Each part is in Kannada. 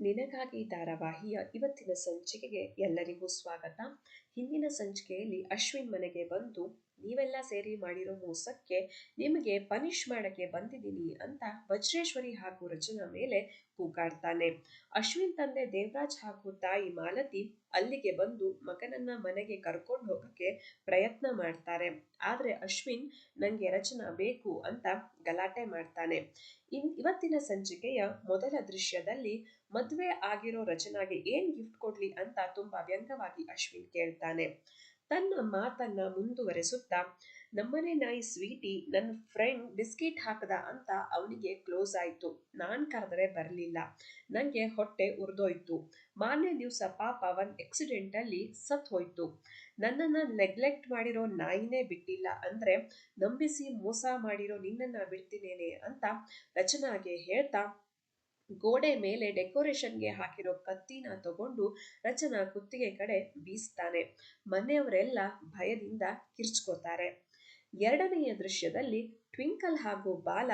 ನಿನಗಾಗಿ ಧಾರಾವಾಹಿಯ ಇವತ್ತಿನ ಸಂಚಿಕೆಗೆ ಎಲ್ಲರಿಗೂ ಸ್ವಾಗತ. ಹಿಂದಿನ ಸಂಚಿಕೆಯಲ್ಲಿ ಅಶ್ವಿನ್ ಮನೆಗೆ ಬಂದು, ನೀವೆಲ್ಲ ಸೇರಿ ಮಾಡಿರೋ ಮೋಸಕ್ಕೆ ನಿಮಗೆ ಪನಿಷ್ ಮಾಡಕ್ಕೆ ಬಂದಿದ್ದೀನಿ ಅಂತ ವಜ್ರೇಶ್ವರಿ ಹಾಗೂ ರಚನಾ ಮೇಲೆ ಕೂಗಾಡ್ತಾನೆ. ಅಶ್ವಿನ್ ತಂದೆ ದೇವರಾಜ್ ಹಾಗೂ ತಾಯಿ ಮಾಲತಿ ಅಲ್ಲಿಗೆ ಬಂದು ಮಗನನ್ನ ಮನೆಗೆ ಕರ್ಕೊಂಡು ಹೋಗಕ್ಕೆ ಪ್ರಯತ್ನ ಮಾಡ್ತಾರೆ. ಆದ್ರೆ ಅಶ್ವಿನ್, ನಂಗೆ ರಚನಾ ಬೇಕು ಅಂತ ಗಲಾಟೆ ಮಾಡ್ತಾನೆ. ಇನ್, ಇವತ್ತಿನ ಸಂಚಿಕೆಯ ಮೊದಲ ದೃಶ್ಯದಲ್ಲಿ ಮದುವೆ ಆಗಿರೋ ರಚನಾಗೆ ಏನ್ ಗಿಫ್ಟ್ ಕೊಡ್ಲಿ ಅಂತ ತುಂಬಾ ವ್ಯಂಗ್ಯವಾಗಿ ಅಶ್ವಿನ್ ಕೇಳ್ತಾನೆ. ತನ್ನ ಮಾತನ್ನ ಮುಂದುವರೆಸುತ್ತಾ, ನಮ್ಮನೆ ನಾಯಿ ಸ್ವೀಟಿ ನನ್ನ ಫ್ರೆಂಡ್ ಬಿಸ್ಕಿಟ್ ಹಾಕದ ಅಂತ ಅವನಿಗೆ ಕ್ಲೋಸ್ ಆಯ್ತು. ನಾನ್ ಕರೆದ್ರೆ ಬರಲಿಲ್ಲ. ನಂಗೆ ಹೊಟ್ಟೆ ಉರಿದೋಯ್ತು. ಮಾನ್ಯ ದಿವಸ ಪಾಪ ಒಂದ್ ಆಕ್ಸಿಡೆಂಟ್ ಅಲ್ಲಿ ಸತ್ ಹೋಯ್ತು. ನನ್ನನ್ನ ನೆಗ್ಲೆಕ್ಟ್ ಮಾಡಿರೋ ನಾಯಿನೇ ಬಿಟ್ಟಿಲ್ಲ ಅಂದ್ರೆ ನಂಬಿಸಿ ಮೋಸ ಮಾಡಿರೋ ನಿನ್ನನ್ನ ಬಿಡ್ತೀನೇನೆ ಅಂತ ರಚನಾಗೆ ಹೇಳ್ತಾ ಗೋಡೆ ಮೇಲೆ ಡೆಕೋರೇಷನ್ಗೆ ಹಾಕಿರೋ ಕತ್ತಿನ ತಗೊಂಡು ರಚನಾ ಕುತ್ತಿಗೆ ಕಡೆ ಬೀಸ್ತಾನೆ. ಮನೆಯವರೆಲ್ಲ ಭಯದಿಂದ ಕಿರ್ಚ್ಕೋತಾರೆ. ಎರಡನೆಯ ದೃಶ್ಯದಲ್ಲಿ ಟ್ವಿಂಕಲ್ ಹಾಗೂ ಬಾಲ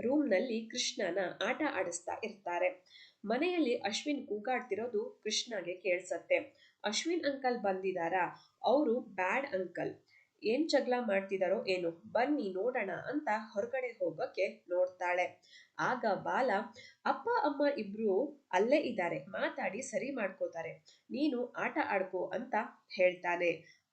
ರೂಮ್ನಲ್ಲಿ ಕೃಷ್ಣನ ಆಟ ಆಡಿಸ್ತಾ ಇರ್ತಾರೆ. ಮನೆಯಲ್ಲಿ ಅಶ್ವಿನ್ ಕೂಗಾಡ್ತಿರೋದು ಕೃಷ್ಣಗೆ ಕೇಳಿಸತ್ತೆ. ಅಶ್ವಿನ್ ಅಂಕಲ್ ಬಂದಿದಾರಾ? ಅವರು ಬ್ಯಾಡ್ ಅಂಕಲ್. ಏನ್ ಜಗಳ ಮಾಡ್ತಿದಾರೋ ಏನು? ಬನ್ನಿ ನೋಡೋಣ ಅಂತ ಹೊರಗಡೆ ಹೋಗಕ್ಕೆ ನೋಡ್ತಾಳೆ. ಆಗ ಬಾಲ, ಅಪ್ಪ, ಅಮ್ಮ ಇಬ್ರು ಅಲ್ಲೇ ಇದ್ದಾರೆ. ಮಾತಾಡಿ ಸರಿ ಮಾಡ್ಕೋತಾರೆ. ನೀನು ಆಟ ಆಡ್ಕೋ ಅಂತ ಹೇಳ್ತಾನೆ.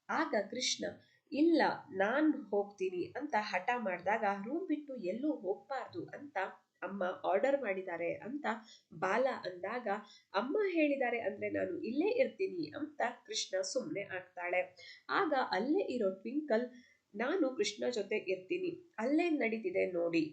ಆಗ ಕೃಷ್ಣ, ಇಲ್ಲ, ನಾನ್ ಹೋಗ್ತೀನಿ ಅಂತ ಹಠ ಮಾಡಿದಾಗ ರೂಮ್ ಬಿಟ್ಟು ಎಲ್ಲೂ ಹೋಗ್ಬಾರ್ದು ಅಂತ ಅಮ್ಮ ಆರ್ಡರ್ ಮಾಡಿದ್ದಾರೆ ಅಂತ ಬಾಲ ಅಂದಾಗ, ಅಮ್ಮ ಹೇಳಿದ್ದಾರೆ ಅಂದ್ರೆ ನಾನು ಇಲ್ಲೇ ಇರ್ತೀನಿ ಅಂತ ಕೃಷ್ಣ ಸುಮ್ಮನೆ ಆಗ್ತಾಳೆ. ಆಗ ಅಲ್ಲೇ ಇರೋ ಟ್ವಿಂಕಲ್, ನಾನು ಕೃಷ್ಣ ಜೊತೆ ಇರ್ತೀನಿ. ಅಲ್ಲೇ ನಡೀತಿದೆ ನೋಡಿ.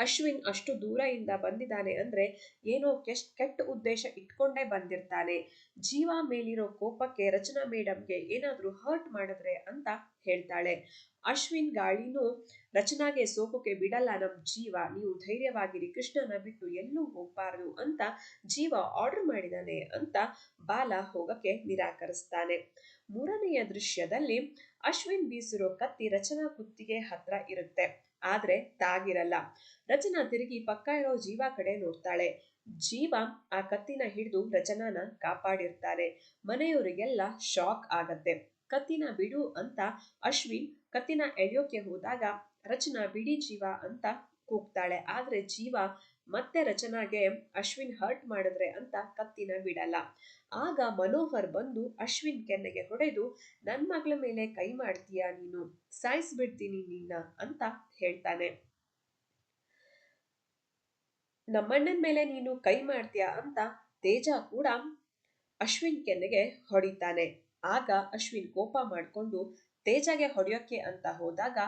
ಅಶ್ವಿನ್ ಅಷ್ಟು ದೂರದಿಂದ ಬಂದಿದ್ದಾನೆ ಅಂದ್ರೆ ಏನೋ ಕೆಟ್ಟ ಉದ್ದೇಶ ಇಟ್ಕೊಂಡೇ ಬಂದಿರ್ತಾನೆ. ಜೀವ ಮೇಲಿರೋ ಕೋಪಕ್ಕೆ ರಚನಾ ಮೇಡಮ್ಗೆ ಏನಾದ್ರೂ ಹರ್ಟ್ ಮಾಡಿದ್ರೆ ಅಂತ ಹೇಳ್ತಾಳೆ. ಅಶ್ವಿನ್ ಗಾಳಿನೂ ರಚನಾಗೆ ಸೋಕೋಕೆ ಬಿಡಲ್ಲ ನಮ್ ಜೀವ, ನೀವು ಧೈರ್ಯವಾಗಿರಿ, ಕೃಷ್ಣನ ಬಿಟ್ಟು ಎಲ್ಲೂ ಹೋಗ್ಬಾರ್ದು ಅಂತ ಜೀವ ಆರ್ಡರ್ ಮಾಡಿದಾನೆ ಅಂತ ಬಾಲ ಹೋಗಕ್ಕೆ ನಿರಾಕರಿಸ್ತಾನೆ. ಮೂರನೆಯ ದೃಶ್ಯದಲ್ಲಿ ಅಶ್ವಿನ್ ಬೀಸಿರೋ ಕತ್ತಿ ರಚನಾ ಕುತ್ತಿಗೆ ಹತ್ರ ಇರುತ್ತೆ. ಆದ್ರೆ ತಾಗಿರಲ್ಲ. ರಚನಾ ತಿರುಗಿ ಪಕ್ಕ ಇರೋ ಜೀವ ಕಡೆ ನೋಡ್ತಾಳೆ. ಜೀವ ಆ ಕತ್ತಿನ ಹಿಡಿದು ರಚನಾನ ಕಾಪಾಡಿರ್ತಾರೆ. ಮನೆಯವರಿಗೆಲ್ಲ ಶಾಕ್ ಆಗತ್ತೆ. ಕತ್ತಿನ ಬಿಡು ಅಂತ ಅಶ್ವಿನ್ ಕತ್ತಿನ ಎಳೆಯೋಕೆ ಹೋದಾಗ ರಚನಾ ಬಿಡಿ ಜೀವ ಅಂತ ಕೂಗ್ತಾಳೆ. ಆದ್ರೆ ಜೀವ ಮತ್ತೆ ರಚನಾಗೆ ಅಶ್ವಿನ್ ಹರ್ಟ್ ಮಾಡಿದ್ರೆ ಅಂತ ಕತ್ತಿನ ಬಿಡಲ್ಲ. ಆಗ ಮನೋಹರ್ ಬಂದು ಅಶ್ವಿನ್ ಕೆನ್ನೆಗೆ ಹೊಡೆದು, ನನ್ ಮಗಳ ಮೇಲೆ ಕೈ ಮಾಡ್ತೀಯಾ ನೀನು? ಸಾಯಿಸ್ಬಿಡ್ತೀನಿ ನಿನ್ನ ಅಂತ ಹೇಳ್ತಾನೆ. ನಮ್ಮಣ್ಣನ ಮೇಲೆ ನೀನು ಕೈ ಮಾಡ್ತೀಯಾ? ಅಂತ ತೇಜ ಕೂಡ ಅಶ್ವಿನ್ ಕೆನ್ನೆಗೆ ಹೊಡಿತಾನೆ. ಆಗ ಅಶ್ವಿನ್ ಕೋಪ ಮಾಡ್ಕೊಂಡು, ತೇಜಗೆ ಹೊಡೆಯೋಕೆ ಅಂತ ಹೋದಾಗ,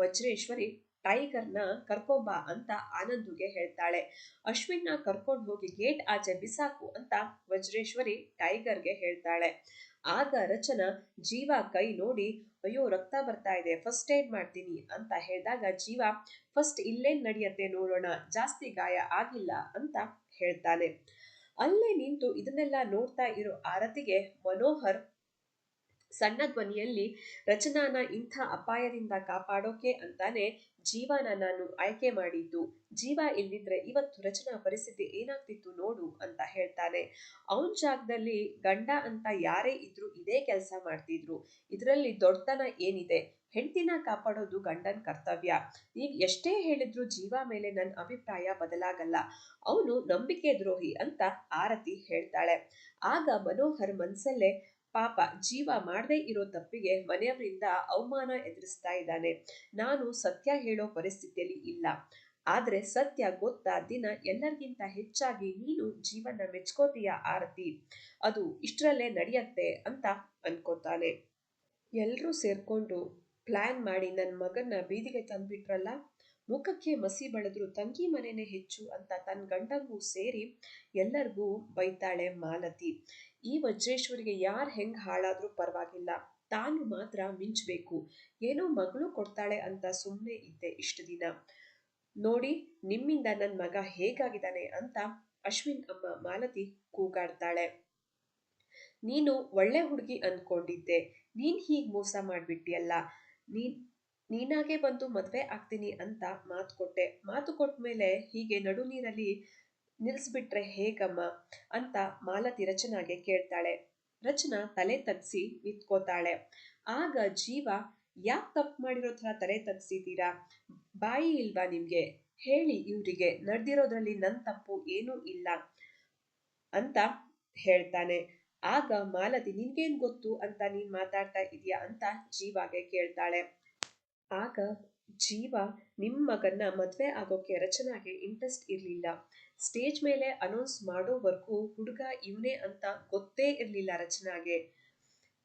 ವಜ್ರೇಶ್ವರಿ ಟೈಗರ್ನ ಕರ್ಕೊಂಬಾ ಅಂತ ಆನಂದುಗೆ ಹೇಳ್ತಾಳೆ. ಅಶ್ವಿನ್ನ ಕರ್ಕೊಂಡು ಹೋಗಿ ಗೇಟ್ ಆಚೆ ಬಿಸಾಕು ಅಂತ ವಜ್ರೇಶ್ವರಿ ಟೈಗರ್ಗೆ ಹೇಳ್ತಾಳೆ. ಆಗ ರಚನಾ ಜೀವ ಕೈ ನೋಡಿ, ಅಯ್ಯೋ, ರಕ್ತ ಬರ್ತಾ ಇದೆ ಫಸ್ಟ್ ಏಡ್ ಮಾಡ್ತೀನಿ? ಅಂತ ಹೇಳಿದಾಗ ಜೀವ ಫಸ್ಟ್ ಇಲ್ಲೇನ್ ನಡೆಯತ್ತೆ ನೋಡೋಣ, ಜಾಸ್ತಿ ಗಾಯ ಆಗಿಲ್ಲ, ಅಂತ ಹೇಳ್ತಾನೆ. ಅಲ್ಲೇ ನಿಂತು ಇದನ್ನೆಲ್ಲ ನೋಡ್ತಾ ಇರೋ ಆರತಿಗೆ ಮನೋಹರ್ ಸಣ್ಣ ಧ್ವನಿಯಲ್ಲಿ ರಚನಾನ ಇಂಥ ಅಪಾಯದಿಂದ ಕಾಪಾಡೋಕೆ ಅಂತಾನೆ ಜೀವನ ನಾನು ಆಯ್ಕೆ ಮಾಡಿದ್ದು. ಜೀವ ಇಲ್ಲಿದ್ರೆ ಇವತ್ತು ರಚನಾ ಪರಿಸ್ಥಿತಿ ಏನಾಗ್ತಿತ್ತು ನೋಡು ಅಂತ ಹೇಳ್ತಾನೆ. ಅವನ್ ಜಾಗದಲ್ಲಿ ಗಂಡ ಅಂತ ಯಾರೇ ಇದ್ರು ಇದೇ ಕೆಲಸ ಮಾಡ್ತಿದ್ರು. ಇದರಲ್ಲಿ ದೊಡ್ಡತನ ಏನಿದೆ? ಹೆಂಡತಿನ ಕಾಪಾಡೋದು ಗಂಡನ ಕರ್ತವ್ಯ. ನೀವು ಎಷ್ಟೇ ಹೇಳಿದ್ರು ಜೀವ ಮೇಲೆ ನನ್ನ ಅಭಿಪ್ರಾಯ ಬದಲಾಗಲ್ಲ. ಅವನು ನಂಬಿಕೆ ದ್ರೋಹಿ ಅಂತ ಆರತಿ ಹೇಳ್ತಾಳೆ. ಆಗ ಮನೋಹರ್ ಮನ್ಸಲ್ಲೇ ಪಾಪ ಜೀವ ಮಾಡದೇ ಇರೋ ತಪ್ಪಿಗೆ ಮನೆಯವರಿಂದ ಅವಮಾನ ಎದುರಿಸ್ತಾ ಇದ್ದಾನೆ. ನಾನು ಸತ್ಯ ಹೇಳೋ ಪರಿಸ್ಥಿತಿಯಲ್ಲಿ ಇಲ್ಲ. ಆದ್ರೆ ಸತ್ಯ ಗೊತ್ತಾ ದಿನ ಎಲ್ಲರಿಗಿಂತ ಹೆಚ್ಚಾಗಿ ನೀನು ಜೀವನ ಮೆಚ್ಕೋತೀಯ ಆರತಿ. ಅದು ಇಷ್ಟರಲ್ಲೇ ನಡೆಯತ್ತೆ ಅಂತ ಅನ್ಕೋತಾನೆ. ಎಲ್ರೂ ಸೇರ್ಕೊಂಡು ಪ್ಲಾನ್ ಮಾಡಿ ನನ್ನ ಮಗನ್ನ ಬೀದಿಗೆ ತಂದ್ಬಿಟ್ರಲ್ಲ? ಮುಖಕ್ಕೆ ಮಸಿ ಬಳದ್ರು ತಂಗಿ ಮನೆನೇ ಹೆಚ್ಚು ಅಂತ ತನ್ನ ಗಂಡಂಗೂ ಸೇರಿ ಎಲ್ಲರಿಗೂ ಬೈತಾಳೆ ಮಾಲತಿ. ಈ ವಜ್ರೇಶ್ವರಿಗೆ ಯಾರು ಹೆಂಗ್ ಹಾಳಾದ್ರೂ ಪರವಾಗಿಲ್ಲ. ತಾನು ಮಾತ್ರ ಮಿಂಚ್ಬೇಕು. ಏನೋ ಮಗಳು ಕೊಡ್ತಾಳೆ ಅಂತ ಸುಮ್ಮನೆ ಇದ್ದೆ ಇಷ್ಟು ದಿನ. ನೋಡಿ, ನಿಮ್ಮಿಂದ ನನ್ನ ಮಗ ಹೇಗಾಗಿದ್ದಾನೆ ಅಂತ ಅಶ್ವಿನ್ ಅಮ್ಮ ಮಾಲತಿ ಕೂಗಾಡ್ತಾಳೆ. ನೀನು ಒಳ್ಳೆ ಹುಡುಗಿ ಅನ್ಕೊಂಡಿದ್ದೆ. ನೀನ್ ಹೀಗ್ ಮೋಸ ಮಾಡ್ಬಿಟ್ಟಿಯಲ್ಲ. ನೀನ್, ನೀನಾಗೆ ಬಂದು ಮದ್ವೆ ಆಗ್ತೀನಿ ಅಂತ ಮಾತು ಕೊಟ್ಟೆ. ಮಾತು ಕೊಟ್ಟ ಮೇಲೆ ಹೀಗೆ ನಡು ನೀರಲ್ಲಿ ನಿಲ್ಲಿಸ್ಬಿಟ್ರೆ ಹೇಗಮ್ಮ ಅಂತ ಮಾಲತಿ ರಚನಾಗೆ ಕೇಳ್ತಾಳೆ. ರಚನಾ ತಲೆ ತಗ್ಸಿ ನಿಂತ್ಕೋತಾಳೆ. ಆಗ ಜೀವ, ಯಾಕೆ ತಪ್ಪು ಮಾಡಿರೋ ಥರ ತಲೆ ತಗ್ಸಿದ್ದೀರಾ ಬಾಯಿ ಇಲ್ವಾ ನಿಮಗೆ? ಹೇಳಿ ಇವರಿಗೆ, ನಡೆದಿರೋದ್ರಲ್ಲಿ ನನ್ನ ತಪ್ಪು ಏನೂ ಇಲ್ಲ ಅಂತ ಹೇಳ್ತಾನೆ. ಆಗ ಮಾಲತಿ, ನಿನ್ಗೇನ್ ಗೊತ್ತು ಅಂತ ನೀನ್ ಮಾತಾಡ್ತಾ ಇದೀಯಾ ಅಂತ ಜೀವಾಗೆ ಕೇಳ್ತಾಳೆ. ಆಗ ಜೀವ ನಿಮ್ಮ ಮಗನ್ನ ಮದ್ವೆ ಆಗೋಕೆ ರಚನಾಗೆ ಇಂಟ್ರೆಸ್ಟ್ ಇರ್ಲಿಲ್ಲ. ಸ್ಟೇಜ್ ಮೇಲೆ ಅನೌನ್ಸ್ ಮಾಡೋವರೆಗೂ ಹುಡುಗ ಇವನೇ ಅಂತ ಗೊತ್ತೇ ಇರಲಿಲ್ಲ ರಚನಾಗೆ.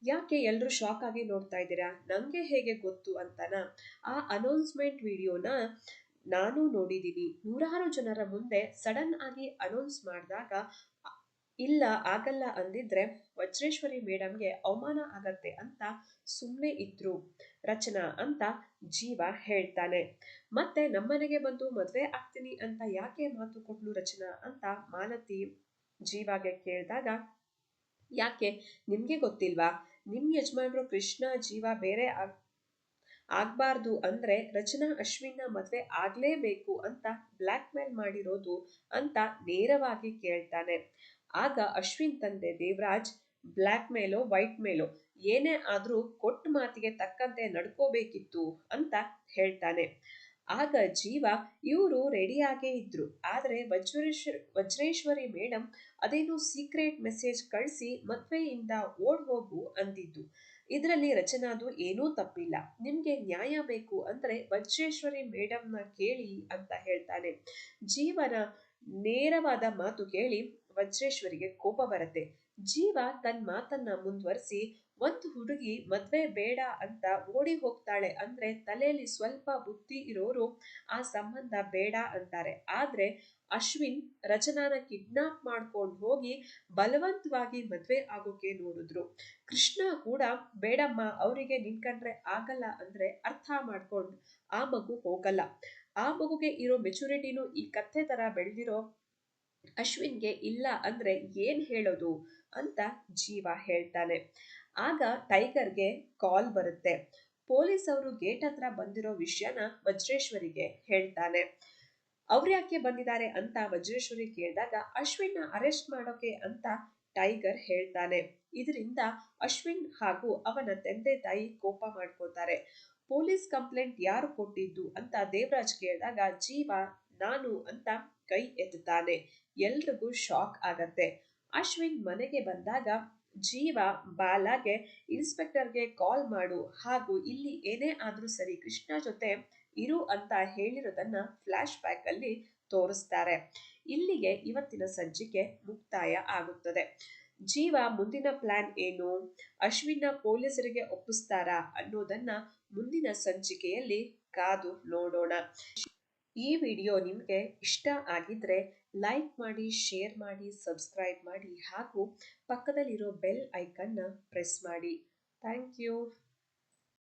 ಯಾಕೆ ಎಲ್ಲರೂ ಶಾಕ್ ಆಗಿ ನೋಡ್ತಾ ಇದ್ದೀರಾ? ನಂಗೆ ಹೇಗೆ ಗೊತ್ತು ಅಂತನ? ಆ ಅನೌನ್ಸ್ಮೆಂಟ್ ವಿಡಿಯೋನ ನಾನು ನೋಡಿದ್ದೀನಿ. ನೂರಾರು ಜನರ ಮುಂದೆ ಸಡನ್ ಆಗಿ ಅನೌನ್ಸ್ ಮಾಡಿದಾಗ ಇಲ್ಲ, ಆಗಲ್ಲ ಅಂದಿದ್ರೆ ವಜ್ರೇಶ್ವರಿ ಮೇಡಮ್ಗೆ ಅವಮಾನ ಆಗತ್ತೆ ಅಂತ ಸುಮ್ಮನೆ ಇದ್ರು. ರಚನಾ ಅಂತ ಜೀವ ಹೇಳ್ತಾನೆ. ಮತ್ತೆ ನಮ್ಮನೆಗೆ ಬಂದು ಮದ್ವೆ ಆಗ್ತೀನಿ ಅಂತ ಯಾಕೆ ಮಾತು ಕೊಟ್ಲು ರಚನಾ ಅಂತ ಮಾಲತಿ ಜೀವಾಗೆ ಕೇಳಿದಾಗ, ಯಾಕೆ ನಿಮ್ಗೆ ಗೊತ್ತಿಲ್ವಾ? ನಿಮ್ ಯಜಮಾನ್ರು ಕೃಷ್ಣ, ಜೀವ ಬೇರೆ ಆಗ್, ಆಗ್ಬಾರ್ದು ಅಂದ್ರೆ ರಚನಾ ಅಶ್ವಿನ್ನ ಮದ್ವೆ ಆಗ್ಲೇಬೇಕು ಅಂತ ಬ್ಲ್ಯಾಕ್ ಮೇಲ್ ಮಾಡಿರೋದು ಅಂತ ನೇರವಾಗಿ ಕೇಳ್ತಾನೆ. ಆಗ ಅಶ್ವಿನ್ ತಂದೆ ದೇವರಾಜ್ ಬ್ಲ್ಯಾಕ್ ಮೇಲೋ, ವೈಟ್ ಮೇಲೋ, ಏನೇ ಆದರೂ ಕೊಟ್ಟ ಮಾತಿಗೆ ತಕ್ಕಂತೆ ನಡ್ಕೋಬೇಕಿತ್ತು ಅಂತ ಹೇಳ್ತಾನೆ. ಆಗ ಜೀವ, ಇವರು ರೆಡಿಯಾಗೇ ಇದ್ರು. ಆದರೆ ವಜ್ರೇಶ್ವ ವಜ್ರೇಶ್ವರಿ ಮೇಡಮ್ ಅದೇನೋ ಸೀಕ್ರೆಟ್ ಮೆಸೇಜ್ ಕಳಿಸಿ ಮದುವೆಯಿಂದ ಓಡ್ ಹೋಗು ಅಂದಿದ್ದು. ಇದರಲ್ಲಿ ರಚನಾದು ಏನೂ ತಪ್ಪಿಲ್ಲ. ನಿಮಗೆ ನ್ಯಾಯ ಬೇಕು ಅಂದ್ರೆ ವಜ್ರೇಶ್ವರಿ ಮೇಡಮ್ನ ಕೇಳಿ ಅಂತ ಹೇಳ್ತಾನೆ. ಜೀವನ ನೇರವಾದ ಮಾತು ಕೇಳಿ ವಜ್ರೇಶ್ವರಿಗೆ ಕೋಪ ಬರುತ್ತೆ. ಜೀವ ತನ್ನ ಮಾತನ್ನ ಮುಂದುವರಿಸಿ, ಒಂದು ಹುಡುಗಿ ಮದ್ವೆ ಬೇಡ ಅಂತ ಓಡಿ ಹೋಗ್ತಾಳೆ ಅಂದ್ರೆ ತಲೆಯಲ್ಲಿ ಸ್ವಲ್ಪ ಬುದ್ಧಿ ಇರೋರು ಆ ಸಂಬಂಧ ಬೇಡ ಅಂತಾರೆ. ಆದ್ರೆ ಅಶ್ವಿನ್ ರಚನಾನ ಕಿಡ್ನಾಪ್ ಮಾಡ್ಕೊಂಡು ಹೋಗಿ ಬಲವಂತವಾಗಿ ಮದ್ವೆ ಆಗೋಕೆ ನೋಡಿದ್ರು. ಕೃಷ್ಣ ಕೂಡ, ಬೇಡಮ್ಮ, ಅವರಿಗೆ ನಿನ್ಕಂಡ್ರೆ ಆಗಲ್ಲ ಅಂದ್ರೆ ಅರ್ಥ ಮಾಡ್ಕೊಂಡು ಆ ಮಗು ಹೋಗಲ್ಲ. ಆ ಮಗುಗೆ ಇರೋ ಮೆಚುರಿಟಿನೂ ಈ ಕತ್ತೆ ತರ ಬೆಳೆದಿರೋ ಅಶ್ವಿನ್ಗೆ ಇಲ್ಲ ಅಂದ್ರೆ ಏನ್ ಹೇಳೋದು ಅಂತ ಜೀವ ಹೇಳ್ತಾನೆ. ಆಗ ಟೈಗರ್ಗೆ ಕಾಲ್ ಬರುತ್ತೆ. ಪೊಲೀಸ್ ಅವರು ಗೇಟ್ ಹತ್ರ ಬಂದಿರೋ ವಿಷಯನ ವಜ್ರೇಶ್ವರಿಗೆ ಹೇಳ್ತಾನೆ. ಅವ್ರ್ಯಾಕೆ ಬಂದಿದ್ದಾರೆ ಅಂತ ವಜ್ರೇಶ್ವರಿ ಕೇಳಿದಾಗ ಅಶ್ವಿನ್ ಅರೆಸ್ಟ್ ಮಾಡೋಕೆ ಅಂತ ಟೈಗರ್ ಹೇಳ್ತಾನೆ. ಇದರಿಂದ ಅಶ್ವಿನ್ ಹಾಗೂ ಅವನ ತಂದೆ ತಾಯಿ ಕೋಪ ಮಾಡ್ಕೋತಾರೆ. ಪೊಲೀಸ್ ಕಂಪ್ಲೇಂಟ್ ಯಾರು ಕೊಟ್ಟಿದ್ದು ಅಂತ ದೇವರಾಜ್ ಕೇಳಿದಾಗ ಜೀವ ನಾನು ಅಂತ ಕೈ ಎತ್ತುತ್ತಾನೆ. ಎಲ್ರಿಗೂ ಶಾಕ್ ಆಗತ್ತೆ. ಅಶ್ವಿನ್ ಮನೆಗೆ ಬಂದಾಗ ಜೀವ ಬಾಲಾಗೆ ಇನ್ಸ್ಪೆಕ್ಟರ್ಗೆ ಕಾಲ್ ಮಾಡು. ಹಾಗೂ ಇಲ್ಲಿ ಏನೇ ಆದ್ರೂ ಸರಿ ಕೃಷ್ಣ ಜೊತೆ ಇರು ಅಂತ ಹೇಳಿರೋದನ್ನ ಫ್ಲಾಶ್ ಬ್ಯಾಕ್ ಅಲ್ಲಿ ತೋರಿಸ್ತಾರೆ. ಇಲ್ಲಿಗೆ ಇವತ್ತಿನ ಸಂಚಿಕೆ ಮುಕ್ತಾಯ ಆಗುತ್ತದೆ. ಜೀವ ಮುಂದಿನ ಪ್ಲಾನ್ ಏನು? ಅಶ್ವಿನ ಪೊಲೀಸರಿಗೆ ಒಪ್ಪಿಸ್ತಾರಾ ಅನ್ನೋದನ್ನ ಮುಂದಿನ ಸಂಚಿಕೆಯಲ್ಲಿ ಕಾದು ನೋಡೋಣ. ಈ ವಿಡಿಯೋ ನಿಮಗೆ ಇಷ್ಟ ಆಗಿದ್ರೆ ಲೈಕ್ ಮಾಡಿ, ಶೇರ್ ಮಾಡಿ, ಸಬ್ಸ್ಕ್ರೈಬ್ ಮಾಡಿ ಹಾಗೂ ಪಕ್ಕದಲ್ಲಿರೋ ಬೆಲ್ ಐಕನ್ನ ಪ್ರೆಸ್ ಮಾಡಿ. Thank you.